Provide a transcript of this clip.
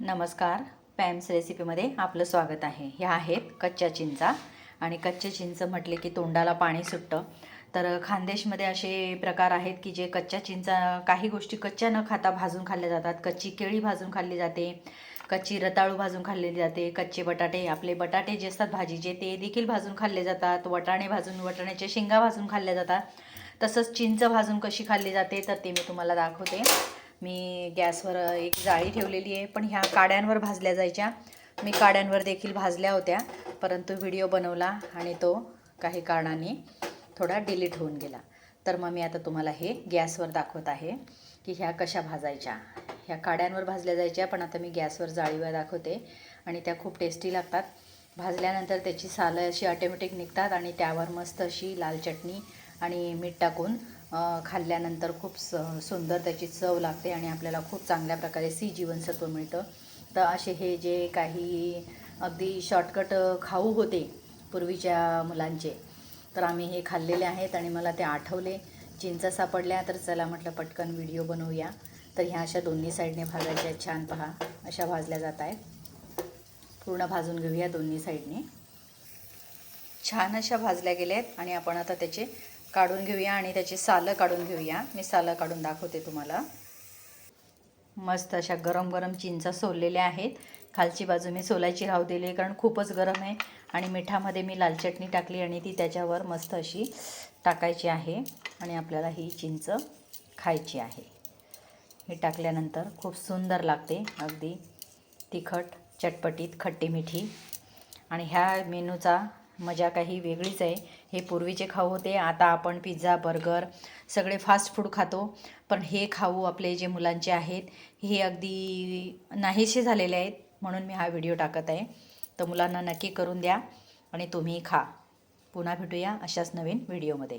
नमस्कार. पॅम्स रेसिपीमध्ये आपलं स्वागत आहे. ह्या आहेत कच्च्या चिंचा. आणि कच्चे चिंच म्हटले की तोंडाला पाणी सुटतं. तर खानदेशमध्ये असे प्रकार आहेत की जे कच्च्या चिंचा काही गोष्टी कच्च्या न खाता भाजून खाल्ल्या जातात. कच्ची केळी भाजून खाल्ली जाते. कच्ची रताळू भाजून खाल्लेली जाते. कच्चे बटाटे आपले बटाटे जे असतात भाजीचे ते देखील भाजून खाल्ले जातात. वटाणे भाजून वटाण्याच्या शेंगा भाजून खाल्ल्या जातात. तसंच चिंच भाजून कशी खाल्ली जाते तर ते मी तुम्हाला दाखवते. मी गॅसवर एक जाळी ठेवलेली आहे पण ह्या काड्यांवर भाजल्या जायच्या. मी काड्यांवर देखील भाजल्या होत्या परंतु व्हिडिओ बनवला आणि तो काही कारणाने थोडा डिलीट होऊन गेला. तर मग मी आता तुम्हाला हे गॅसवर दाखवत आहे की ह्या कशा भाजायच्या. ह्या काड्यांवर भाजल्या जायच्या पण आता मी गॅसवर जाळीवर दाखवते आणि त्या खूप टेस्टी लागतात. भाजल्यानंतर त्याची सालं अशी ऑटोमॅटिक निघतात आणि त्यावर मस्त अशी लाल चटणी आणि मीठ टाकून खाल्ल्यानंतर खूप स सुंदर त्याची चव लागते आणि आपल्याला खूप चांगल्या प्रकारे सी जीवनसत्व मिळतं. तर असे हे जे काही अगदी शॉर्टकट खाऊ होते पूर्वीच्या मुलांचे तर आम्ही हे खाल्लेले आहेत आणि मला ते आठवले. चिंचा सापडल्या तर चला म्हटलं पटकन व्हिडिओ बनवूया. तर ह्या अशा दोन्ही साईडने भाजायच्या छान पहा अशा भाजल्या जात आहेत. पूर्ण भाजून घेऊया दोन्ही साईडने. छान अशा भाजल्या गेल्या आहेत आणि आपण आता त्याचे काढून घेऊया आणि त्याची सालं काढून घेऊया. मी सालं काढून दाखवते तुम्हाला. मस्त अशा गरम गरम चिंचा सोललेल्या आहेत. खालची बाजू मी सोलायची राहू दिली आहे कारण खूपच गरम आहे आणि मिठामध्ये मी लाल चटणी टाकली आणि ती त्याच्यावर मस्त अशी टाकायची आहे आणि आपल्याला ही चिंच खायची आहे. हे टाकल्यानंतर खूप सुंदर लागते. अगदी तिखट चटपटीत खट्टी मिठी. आणि ह्या मेनूचा मजा काही वेगळीच आहे. हे पूर्वीचे खाऊ होते. आता आपण पिझ्झा बर्गर सगळे फास्ट फूड खातो. पण हे खाऊ आपले जे मुलांचे आहेत हे अगदी नाहीसे झालेले आहेत. म्हणून मी हा व्हिडिओ टाकत आहे. तर मुलांना नक्की करून द्या आणि तुम्ही खा. पुन्हा भेटूया अशाच नवीन व्हिडिओमध्ये